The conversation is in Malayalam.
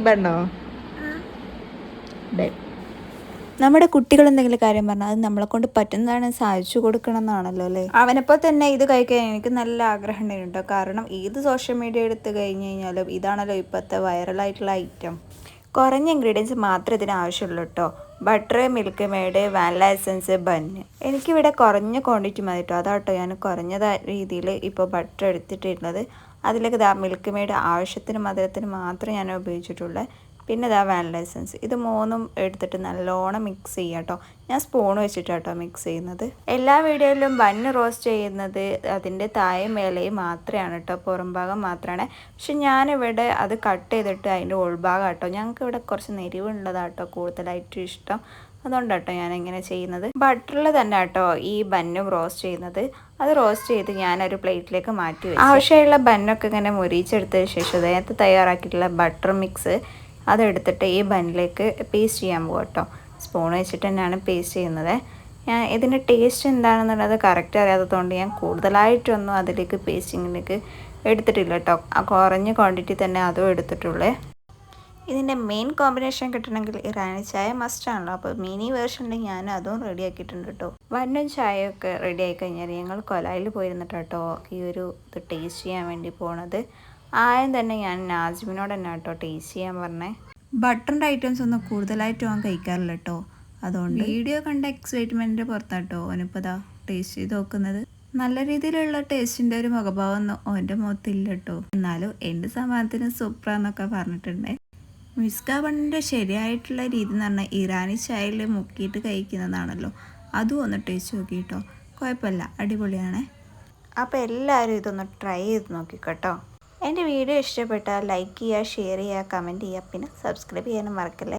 ബണ്ണോ നമ്മുടെ കുട്ടികൾ എന്തെങ്കിലും കാര്യം പറഞ്ഞാൽ അത് നമ്മളെ കൊണ്ട് പറ്റുന്നതാണ് സാധിച്ചു കൊടുക്കണം എന്നാണല്ലോ അല്ലേ? അവനപ്പോ തന്നെ ഇത് കഴിക്കാൻ എനിക്ക് നല്ല ആഗ്രഹം ഉണ്ടായിരുന്നു കേട്ടോ. കാരണം ഏത് സോഷ്യൽ മീഡിയ എടുത്ത് കഴിഞ്ഞു കഴിഞ്ഞാലും ഇതാണല്ലോ ഇപ്പോഴത്തെ വൈറലായിട്ടുള്ള ഐറ്റം കുറഞ്ഞ ഇൻഗ്രീഡിയൻസ് മാത്രമേ ഇതിന് ആവശ്യമുള്ളൂ കേട്ടോ butter Milkmaid vanilla essence bun എനിക്കിവിടെ കുറഞ്ഞ ക്വാണ്ടിറ്റി മതി കേട്ടോ അതാട്ടോ ഞാൻ കുറഞ്ഞ രീതിയിൽ ഇപ്പോൾ ബട്ടർ എടുത്തിട്ടിരുന്നത്. അതിലേക്ക് ദാ മിൽക്ക് മെയ്ഡ് ആവശ്യത്തിന് മധുരത്തിന് മാത്രമേ ഞാൻ ഉപയോഗിച്ചിട്ടുള്ളൂ. പിന്നെ ഇതാ വാനില എസൻസ് ഇത് മൂന്നും എടുത്തിട്ട് നല്ലോണം മിക്സ് ചെയ്യാം കേട്ടോ ഞാൻ സ്പൂൺ വെച്ചിട്ടാട്ടോ മിക്സ് ചെയ്യുന്നത്. എല്ലാ വീഡിയോയിലും ബണ്ണ് റോസ്റ്റ് ചെയ്യുന്നത് അതിന്റെ താഴെ മേലെയും മാത്രമാണ് കേട്ടോ പുറം ഭാഗം മാത്രമാണ് പക്ഷെ ഞാനിവിടെ അത് കട്ട് ചെയ്തിട്ട് അതിന്റെ ഉൾഭാഗം കേട്ടോ ഞങ്ങൾക്ക് ഇവിടെ കുറച്ച് നെരിവുള്ളതാണ് കേട്ടോ കൂടുതലായിട്ടും ഇഷ്ടം. അതുകൊണ്ടാട്ടോ ഞാൻ എങ്ങനെ ചെയ്യുന്നത്. ബട്ടറിൽ തന്നെ കേട്ടോ ഈ ബന്നും റോസ്റ്റ് ചെയ്യുന്നത്. അത് റോസ്റ്റ് ചെയ്ത് ഞാനൊരു പ്ലേറ്റിലേക്ക് മാറ്റി വെച്ചു. ആവശ്യമുള്ള ബന്നൊക്കെ ഇങ്ങനെ മുരിച്ചെടുത്തതിന് ശേഷം നേരത്തെ തയ്യാറാക്കിയിട്ടുള്ള ബട്ടർ മിക്സ് അതെടുത്തിട്ട് ഈ ബണ്ണിലേക്ക് പേസ്റ്റ് ചെയ്യാൻ പോകും കേട്ടോ. സ്പൂൺ വെച്ചിട്ട് തന്നെയാണ് പേസ്റ്റ് ചെയ്യുന്നത്. ഞാൻ ഇതിന്റെ ടേസ്റ്റ് എന്താണെന്നുള്ളത് കറക്റ്റ് അറിയാത്തതുകൊണ്ട് ഞാൻ കൂടുതലായിട്ടൊന്നും അതിലേക്ക് പേസ്റ്റിങ്ങിലേക്ക് എടുത്തിട്ടില്ല കേട്ടോ. ആ കുറഞ്ഞ ക്വാണ്ടിറ്റി തന്നെ അതും എടുത്തിട്ടുള്ളേ. ഇതിന്റെ മെയിൻ കോമ്പിനേഷൻ കിട്ടണമെങ്കിൽ ഇറാനി ചായ മസ്റ്റ് ആണല്ലോ. അപ്പോൾ മിനി വേർഷനിൽ ഞാൻ അതും റെഡി ആക്കിയിട്ടുണ്ട് കേട്ടോ. വണ്ണും ചായയൊക്കെ റെഡി ആയി കഴിഞ്ഞാൽ ഞങ്ങൾ കൊലായിൽ പോയിരുന്നിട്ടോ ഈ ഒരു ഇത് ടേസ്റ്റ് ചെയ്യാൻ വേണ്ടി പോണത്. ആദ്യം തന്നെ ഞാൻ നാസിമിനോട് തന്നെ കേട്ടോ ടേസ്റ്റ് ചെയ്യാൻ പറഞ്ഞേ. ബട്ടറിന്റെ ഐറ്റംസ് ഒന്നും കൂടുതലായിട്ട് അവൻ കഴിക്കാറില്ല കേട്ടോ. അതുകൊണ്ട് വീഡിയോ കണ്ട എക്സൈറ്റ്മെന്റ് പുറത്താട്ടോ അവനിപ്പോൾ ഇതാ ടേസ്റ്റ് ചെയ്ത് നോക്കുന്നത്. നല്ല രീതിയിലുള്ള ടേസ്റ്റിന്റെ ഒരു മുഖഭാവം ഒന്നും അവന്റെ മുഖത്തില്ല കേട്ടോ. എന്നാലും എന്റെ സമാധാനത്തിന് സൂപ്പറാന്നൊക്കെ പറഞ്ഞിട്ടുണ്ട്. മിസ്ക ബണ്ണിന്റെ ശരിയായിട്ടുള്ള രീതി എന്ന് പറഞ്ഞാൽ ഇറാനി ചായയിൽ മുക്കിയിട്ട് കഴിക്കുന്നതാണല്ലോ. അതും ഒന്ന് ടേസ്റ്റ് നോക്കി കേട്ടോ. കുഴപ്പമില്ല. അടിപൊളിയാണ്. അപ്പോൾ എല്ലാവരും ഇതൊന്ന് ട്രൈ ചെയ്ത് നോക്കിക്കോട്ടോ എന്റെ വീഡിയോ ഇഷ്ടപ്പെട്ടാൽ ലൈക്ക് ചെയ്യുക ഷെയർ ചെയ്യുക കമന്റ് ചെയ്യുക. പിന്നെ സബ്സ്ക്രൈബ് ചെയ്യാനും മറക്കല്ലേ?